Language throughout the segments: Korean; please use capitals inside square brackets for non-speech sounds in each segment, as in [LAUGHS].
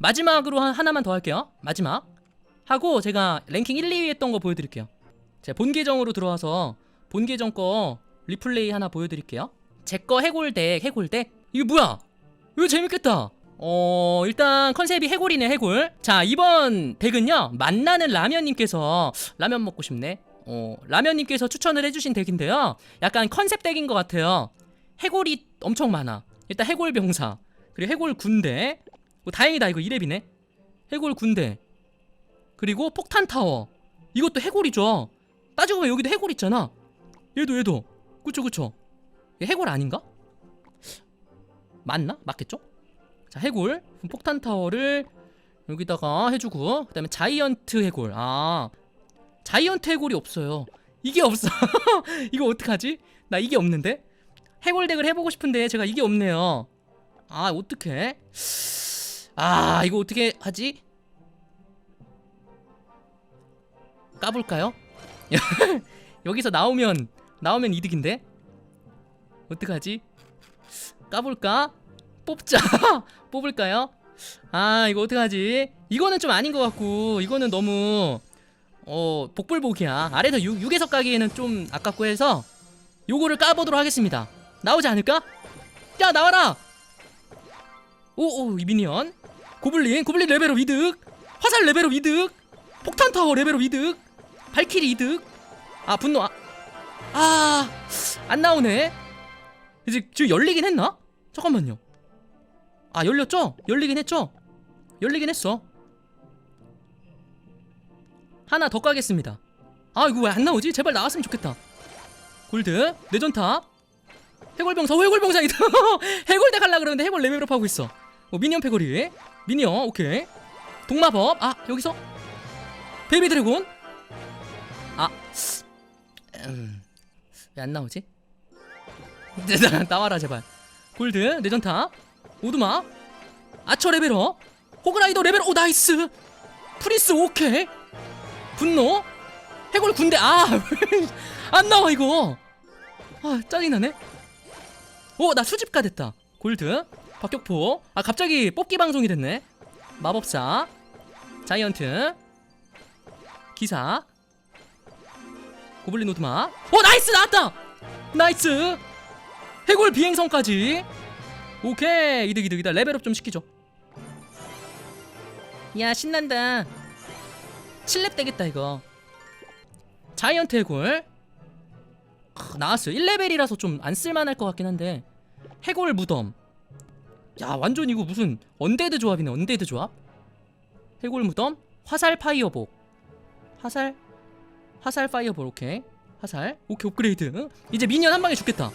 마지막으로 한- 하나만 더 할게요. 마지막. 하고 제가 랭킹 1, 2위 했던 거 보여드릴게요. 제가 본 계정으로 들어와서 본 계정 거 리플레이 하나 보여드릴게요. 제 거 해골덱, 해골덱. 이거 뭐야? 이거 재밌겠다. 어, 일단 컨셉이 해골이네, 해골. 자, 이번 덱은요, 만나는 라면님께서, 라면 먹고 싶네. 어, 라면님께서 추천을 해주신 덱인데요. 약간 컨셉 덱인 것 같아요. 해골이 엄청 많아. 일단 해골 병사, 그리고 해골 군대. 뭐 다행이다, 이거 이랩이네. 해골 군대. 그리고 폭탄 타워. 이것도 해골이죠. 따지고 보면 여기도 해골 있잖아. 얘도 얘도. 그쵸 그쵸. 얘 해골 아닌가? 맞나? 맞겠죠? 자 해골 폭탄 타워를 여기다가 해주고 그 다음에 자이언트 해골. 아 자이언트 해골이 없어요. 이게 없어. [LAUGHS] 이거 어떡하지? 나 이게 없는데? 해골 덱을 해보고 싶은데 제가 이게 없네요. 아 어떡해? 아 이거 어떻게 하지? 까볼까요? [LAUGHS] 여기서 나오면 나오면 이득인데 어떡하지? 까볼까? 뽑자 [LAUGHS] 뽑을까요? 아 이거 어떡하지? 이거는 좀 아닌 것 같고 이거는 너무 어 복불복이야 아래서 6, 6에서 까기에는 좀 아깝고 해서 요거를 까보도록 하겠습니다 나오지 않을까? 야 나와라 오오 이 미니언 고블린 고블린 레벨업 이득 화살 레벨업 이득 폭탄 타워 레벨업 이득 발키리 이득 아 분노 아, 아, 안 나오네. 이제 지금 열리긴 했나? 잠깐만요. 아, 열렸죠? 열리긴 했죠? 열리긴 했어. 하나 더 까겠습니다. 아, 이거 왜 안 나오지? 제발 나왔으면 좋겠다. 골드, 내전탑, 해골병사, 어, 해골병사이다. [LAUGHS] 해골대 갈라 그러는데 해골 레벨업 하고 있어. 어, 미니언 패거리, 미니언, 오케이. 동마법, 아, 여기서? 베이비 드래곤, 아, 음, 왜 안 나오지? [LAUGHS] 나- 나와라 제발. 골드 내전탑 오두막 아처 레벨업 호그라이더 레벨업 오 나이스! 프리스 오케이. 분노 해골 군대 [LAUGHS] 아 안 나와 이거. 아 짜증나네. 오 나 수집가 됐다. 골드 박격포. 아 갑자기 뽑기 방송이 됐네. 마법사. 자이언트. 기사. 고블린 오드마. 오 나이스! 나왔다! 나이스! 해골 비행선까지. 오케이. 이득 이득 이다 레벨업 좀 시키죠. 야 신난다. 7렙 되겠다 이거. 자이언트 해골. 크, 나왔어요. 1레벨이라서 좀 안 쓸만할 것 같긴 한데. 해골 무덤 야 완전 이거 무슨 언데드 조합이네 언데드 조합? 해골 무덤 화살 파이어복 화살? 화살 파이어볼 오케이. 화살? 오케이 업그레이드. 응? 이제 미니언 한 방에 죽겠다.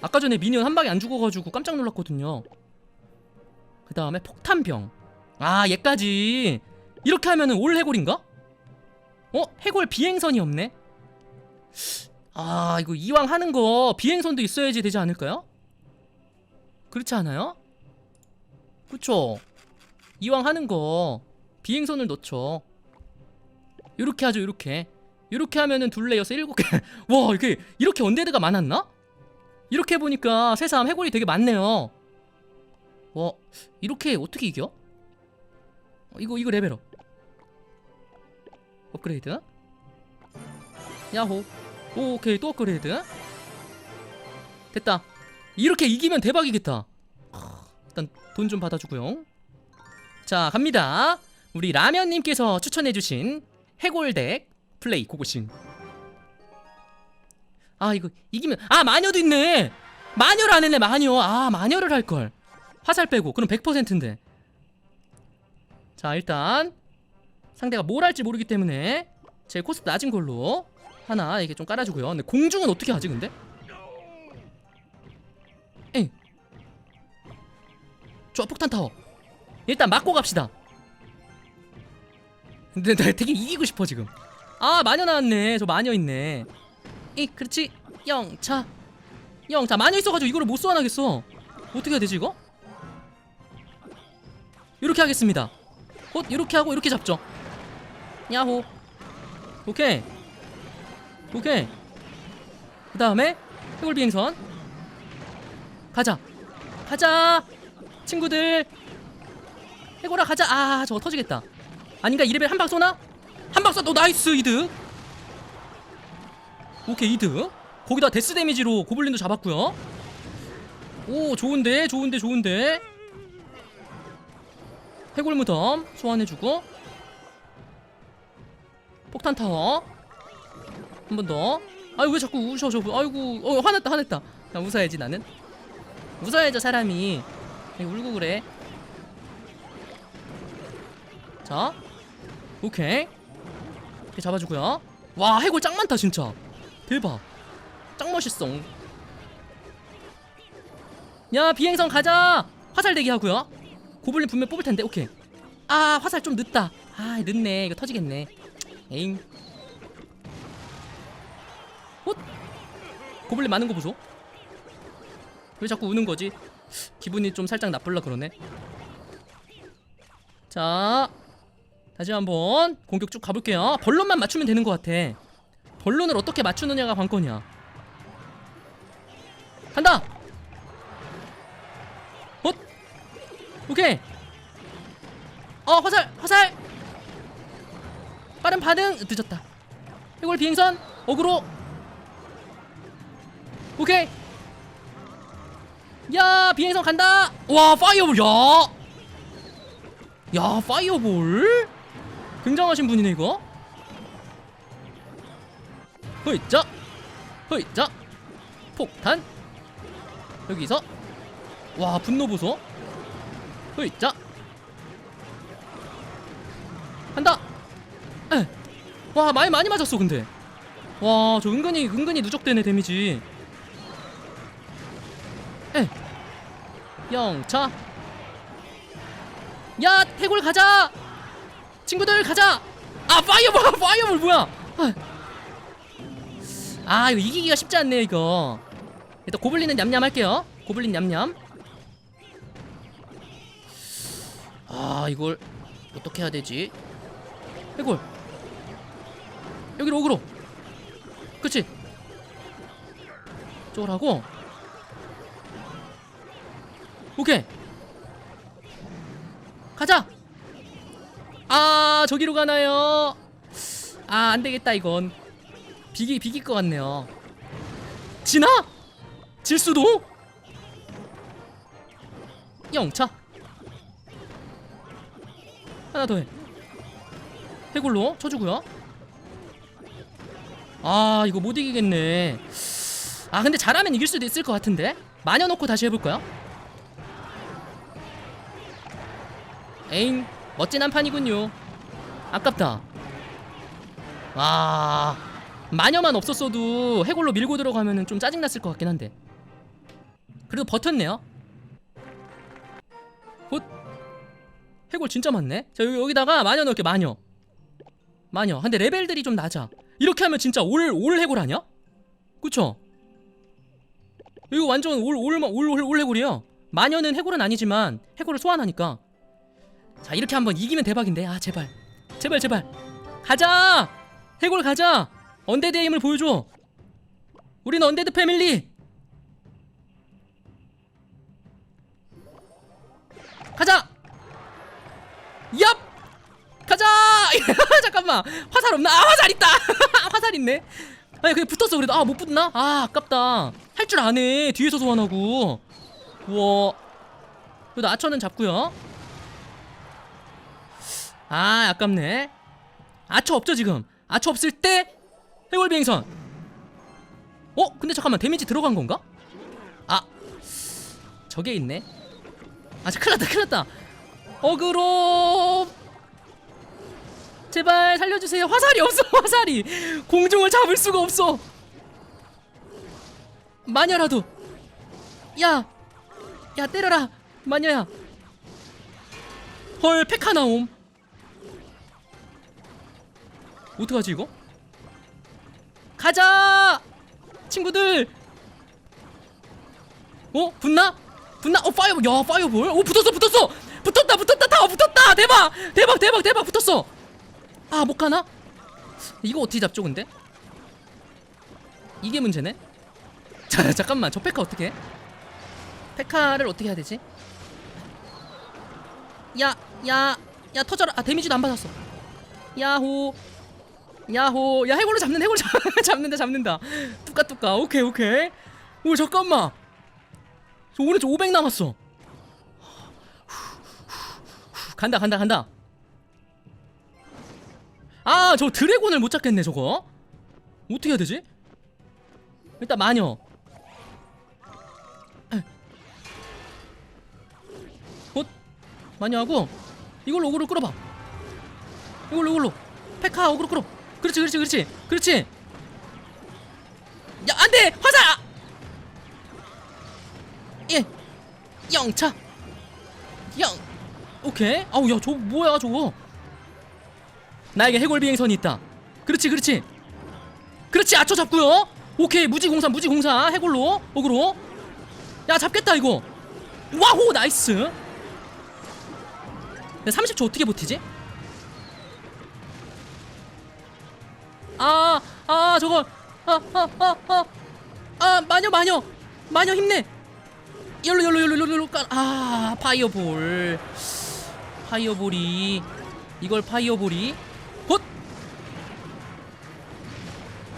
아까 전에 미니언 한 방에 안 죽어가지고 깜짝 놀랐거든요. 그 다음에 폭탄병. 아 얘까지. 이렇게 하면은 올 해골인가? 어? 해골 비행선이 없네? 아 이거 이왕 하는 거 비행선도 있어야지 되지 않을까요? 그렇지 않아요? 그쵸? 이왕 하는 거 비행선을 넣죠. 요렇게 하죠 요렇게. 요렇게 하면은 둘레 여섯 일곱 개와 [LAUGHS] 이렇게 이렇게 언데드가 많았나? 이렇게 보니까 새삼 해골이 되게 많네요. 와 이렇게 어떻게 이겨? 어, 이거 이거 레벨업. 업그레이드. 야호. 오, 오케이. 또 업그레이드. 됐다 이렇게 이기면 대박이겠다. 크, 일단 돈 좀 받아주고요. 자 갑니다. 우리 라면님께서 추천해주신 해골덱 플레이 고고싱. 아 이거 이기면 아 마녀도 있네! 마녀를 안 했네 마녀. 아 마녀를 할걸. 화살 빼고. 그럼 100%인데. 자 일단 상대가 뭘 할지 모르기 때문에 제 코스 낮은 걸로 하나 이게 좀 깔아주고요. 근데 공중은 어떻게 하지 근데? 엥 좋아 폭탄 타워. 일단 맞고 갑시다. 근데 나 되게 이기고 싶어 지금. 아 마녀 나왔네. 저 마녀 있네. 이 그렇지. 영차. 영차 마녀 있어가지고 이거를 못 소환하겠어. 어떻게 해야 되지 이거? 이렇게 하겠습니다. 곧 이렇게 하고 이렇게 잡죠. 야호. 오케이. 오케이. 그 다음에 해골 비행선 가자. 가자. 친구들. 해골아 가자. 아 저거 터지겠다. 아닌가? 이레벨 한 방 쏘나? 한 방 쏴! 너 나이스 이득. 오케이 이득. 거기다 데스 데미지로 고블린도 잡았고요. 오 좋은데 좋은데 좋은데. 해골 무덤 소환해주고. 폭탄 타워. 한 번 더. 아유 왜 자꾸 우셔 저 아이고 어 화났다 화냈다. 나 웃어야지 나는 웃어야죠 사람이. 왜 울고 그래. 자 오케이. 이렇게 잡아주고요. 와 해골 짱 많다 진짜. 대박. 짱 멋있어. 야 비행선 가자. 화살 대기 하고요. 고블린 분명 뽑을 텐데 오케이. 아 화살 좀 늦다. 아 늦네. 이거 터지겠네. 에잉. 헛. 고블린 많은 거 보소 왜 자꾸 우는 거지? 기분이 좀 살짝 나쁠라 그러네. 자 다시 한번 공격 쭉 가볼게요. 벌론만 맞추면 되는 것 같아. 벌론을 어떻게 맞추느냐가 관건이야. 간다! 헛! 오케이! 어 화살! 화살! 빠른 반응! 늦었다. 해골 비행선! 어그로! 오케이 야 비행선 간다. 와 파이어볼 야. 야 파이어볼? 굉장하신 분이네 이거. 허이자. 허이자. 폭탄. 여기서. 와 분노 보소. 허이자. 한다. 에. 와 많이 많이 맞았어 근데. 와 저 은근히 은근히 누적되네 데미지 영차. 야 해골 가자. 친구들 가자. 아 파이어볼 [LAUGHS] 파이어볼 뭐야? 아. 아 이거 이기기가 쉽지 않네 이거. 일단 고블린은 냠냠 할게요. 고블린 냠냠. 아 이걸 어떻게 해야 되지? 해골. 여기로 오그로. 그치? 저걸 하고 오케이. 가자. 아 저기로 가나요? 아 안되겠다 이건. 비기 비길 것 같네요. 지나? 질 수도? 영차. 하나 더해. 해골로 쳐주고요. 아 이거 못 이기겠네. 아 근데 잘하면 이길 수도 있을 것 같은데? 마녀 놓고 다시 해볼까요? 에잉 멋진 한 판이군요. 아깝다. 와 마녀만 없었어도 해골로 밀고 들어가면은 좀 짜증났을 것 같긴 한데. 그래도 버텼네요. 곧 해골 진짜 많네. 자 여기, 여기다가 마녀 넣을게 마녀. 마녀 근데 레벨들이 좀 낮아. 이렇게 하면 진짜 올 올 해골 아니야? 그쵸? 이거 완전 올올 올 해골이야 마녀는 해골은 아니지만 해골을 소환하니까 자 이렇게 한번 이기면 대박인데. 아 제발. 제발 제발. 가자! 해골 가자! 언데드의 힘을 보여줘. 우린 언데드 패밀리! 가자! 얍! 가자! [LAUGHS] 잠깐만. 화살 없나? 아 화살 있다! [LAUGHS] 화살 있네. 아니 그냥 붙었어 그래도. 아 못 붙나? 아 아깝다. 할 줄 아네. 뒤에서 소환하고. 우와. 그래도 아처는 잡고요 아 아깝네. 아처 없죠 지금? 아처 없을 때 해골 비행선. 어? 근데 잠깐만 데미지 들어간 건가? 아 저게 있네. 아저 큰일났다 큰일났다. 어그로. 제발 살려주세요. 화살이 없어 [LAUGHS] 화살이. 공중을 잡을 수가 없어. 마녀라도. 야야 때려라 마녀야. 헐 페카 나옴 어떡하지 이거? 가자! 친구들! 어? 붙나? 붙나? 어 파이어 야 파이어볼? 오 붙었어 붙었어! 붙었다 붙었다 다 붙었다! 대박! 대박 대박 대박 붙었어! 아 못가나? 이거 어떻게 잡죠 근데? 이게 문제네? [LAUGHS] 자 잠깐만 저 페카 어떻게 해? 페카를 어떻게 해야 되지? 야, 야, 야 터져라. 아 데미지도 안 받았어. 야호, 야호. 야 해골로 잡는 해골 잡, [LAUGHS] 잡는다 잡는다. 뚜까 뚜까. 오케이 오케이. 오 잠깐만. 저 오른쪽 500 남았어. 간다 간다 간다. 아 저 드래곤을 못 잡겠네 저거. 어떻게 해야 되지? 일단 마녀. 곧 마녀하고 이걸로 어그로 끌어봐. 이걸로 이걸로 페카 어그로 끌어. 그렇지 그렇지 그렇지 그렇지. 야 안돼! 화살. 예. 영차. 영. 오케이. 아우 야 저거 뭐야 저거? 나에게 해골 비행선이 있다. 그렇지 그렇지. 그렇지 아쳐 잡고요. 오케이 무지공사 무지공사. 해골로 어그로. 야 잡겠다 이거. 와호 나이스. 야, 30초 어떻게 버티지? 아, 아, 저거, 아, 아, 아, 아, 아, 마녀, 마녀, 마녀 힘내. 열로, 열로, 열로, 열로, 열로, 까, 아, 파이어볼, 파이어볼이, 이걸 파이어볼이, 헛,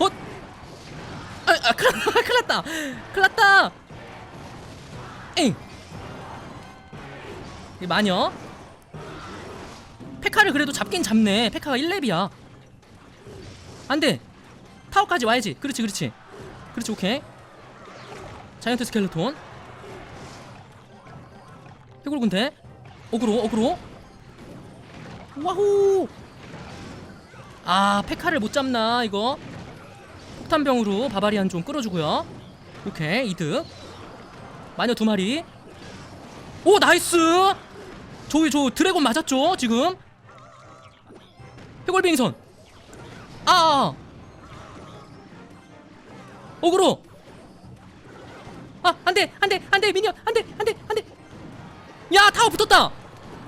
헛, 아, 아, 큰일, 큰일 났다, 큰일 났다. 엥, 이. 마녀. 페카를 그래도 잡긴 잡네. 페카가 1렙이야. 안 돼. 타워까지 와야지. 그렇지, 그렇지. 그렇지, 오케이. 자이언트 스켈레톤. 해골 군대. 어그로, 어그로. 와후. 아, 페카를 못 잡나, 이거. 폭탄병으로 바바리안 좀 끌어주고요. 오케이, 이득. 마녀 두 마리. 오, 나이스! 저기, 저 드래곤 맞았죠, 지금? 해골 빙선. 아, 아. 어그로. 아, 안 돼, 안 돼, 안 돼, 미니언, 안 돼, 안 돼, 안 돼. 야, 타워 붙었다.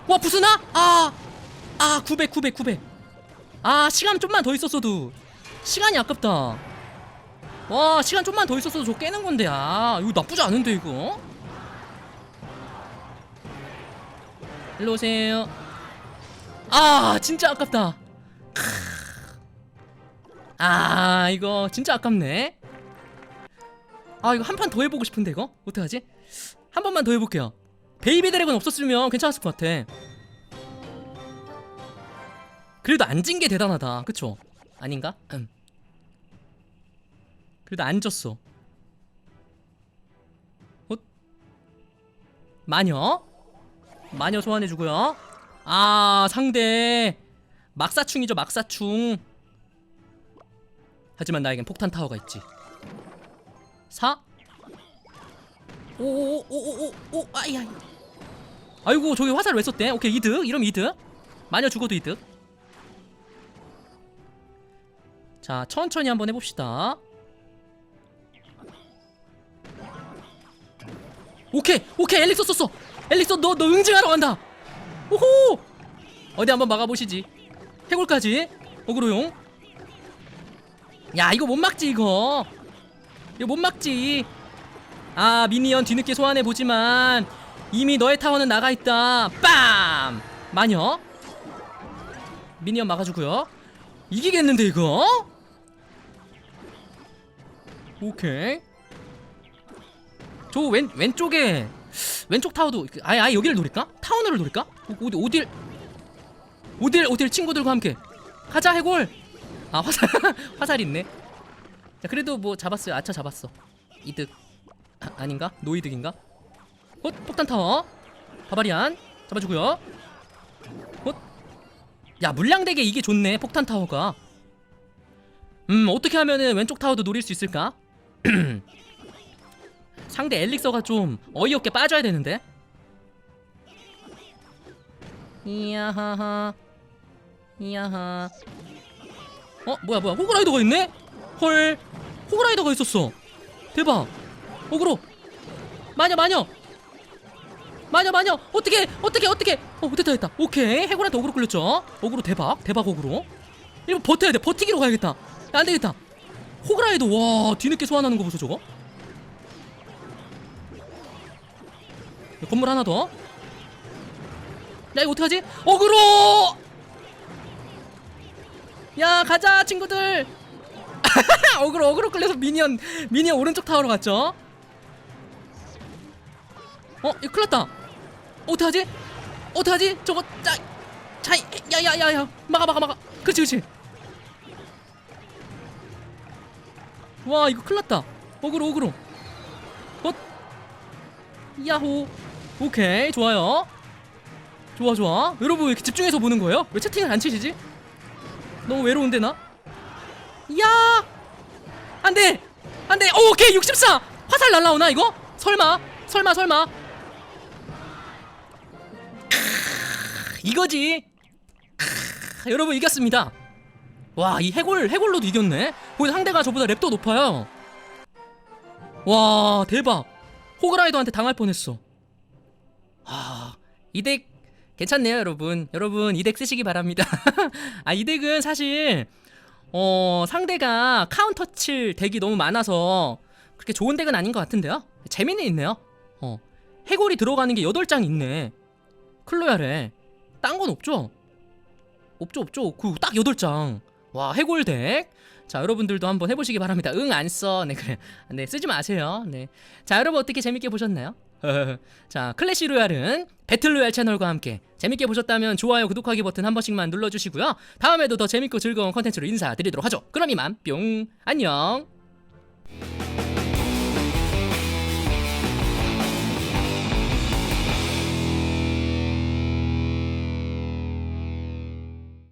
와, 부수나? 아, 아, 900, 900, 900. 아, 시간 좀만 더 있었어도 시간이 아깝다. 와, 시간 좀만 더 있었어도 저 깨는 건데, 아, 이거 나쁘지 않은데 이거. 일로 오세요. 아, 진짜 아깝다. 아 이거 진짜 아깝네. 아 이거 한 판 더 해보고 싶은데 이거? 어떡하지? 한 번만 더 해볼게요. 베이비 드래곤 없었으면 괜찮았을 것 같아. 그래도 안 진 게 대단하다. 그쵸? 아닌가? 음. 그래도 안 졌어. 어? 마녀? 마녀 소환해주고요. 아 상대. 막사충이죠 막사충 하지만 나에겐 폭탄 타워가 있지. 4 오오오오오오 아야. 아이고 저기 화살 왜 썼대? 오케이 이득. 이러면 이득. 마녀 죽어도 이득. 자 천천히 한번 해봅시다. 오케이 오케이 엘릭서 썼어. 엘릭서 너 너 응징하러 간다. 오호 어디 한번 막아보시지. 해골까지 어그로용. 야 이거 못 막지 이거. 이거 못 막지. 아 미니언 뒤늦게 소환해 보지만 이미 너의 타워는 나가 있다. 빰! 마녀. 미니언 막아주고요. 이기겠는데 이거? 오케이. 저 왼 왼쪽에 왼쪽 타워도 그, 아예 아예 여기를 노릴까? 타운을 노릴까? 어딜 어딜 어딜 친구들과 함께. 가자 해골 아 화살 [LAUGHS] 화살 있네. 자 그래도 뭐 잡았어요. 아차 잡았어. 이득 아, 아닌가? 노이득인가? 헛 폭탄 타워 바바리안 잡아주고요. 헛야 물량대게 이게 좋네 폭탄 타워가. 음 어떻게 하면은 왼쪽 타워도 노릴 수 있을까? [CLEARS THROAT] 상대 엘릭서가 좀 어이없게 빠져야 되는데. 이야하하 이야하 어? 뭐야 뭐야? 호그라이더가 있네? 헐. 호그라이더가 있었어. 대박. 어그로. 마녀 마녀. 마녀 마녀. 어떻게 어떻게 어떻게? 어 됐다 됐다. 오케이. 해골한테 어그로 끌렸죠? 어그로 대박. 대박 어그로. 이거 버텨야 돼. 버티기로 가야겠다. 야, 안 되겠다. 호그라이더. 와 뒤늦게 소환하는 거 보소 저거. 건물 하나 더. 야 이거 어떡하지? 어그로! 야 가자 친구들. [LAUGHS] 어그로 어그로 끌려서 미니언 미니언 오른쪽 타워로 갔죠? 어 이거 큰일 났다. 어떡하지? 어떡하지? 저거 짜 자, 야야야야. 막아 막아 막아. 그렇지 그렇지. 와 이거 큰일 났다. 어그로 어그로. 어 야호. 오케이 좋아요. 좋아 좋아. 여러분 왜 이렇게 집중해서 보는 거예요? 왜 채팅을 안 치시지? 너무 외로운데 나? 야! 안 돼! 안 돼! 오, 오케이! 64 화살 날라오나 이거? 설마? 설마 설마? 이거지. 여러분 이겼습니다. 와 이 해골 해골로도 이겼네? 거기서 상대가 저보다 랩도 높아요. 와 대박. 호그라이더한테 당할 뻔했어. 아, 이덱 괜찮네요, 여러분. 여러분 이 덱 쓰시기 바랍니다. [LAUGHS] 아, 이 덱은 사실 어, 상대가 카운터 칠 덱이 너무 많아서 그렇게 좋은 덱은 아닌 것 같은데요. 재미는 있네요. 어. 해골이 들어가는 게 8장 있네. 클로야래. 딴 건 없죠? 없죠, 없죠. 그 딱 8장. 와, 해골 덱. 자, 여러분들도 한번 해보시기 바랍니다. 응, 안 써. 네, 그래. 네, 쓰지 마세요. 네. 자, 여러분 어떻게 재밌게 보셨나요? [LAUGHS] 자, 클래시 로얄은 배틀 로얄 채널과 함께 재밌게 보셨다면 좋아요, 구독하기 버튼 한 번씩만 눌러주시고요. 다음에도 더 재밌고 즐거운 컨텐츠로 인사드리도록 하죠. 그럼 이만 뿅 안녕.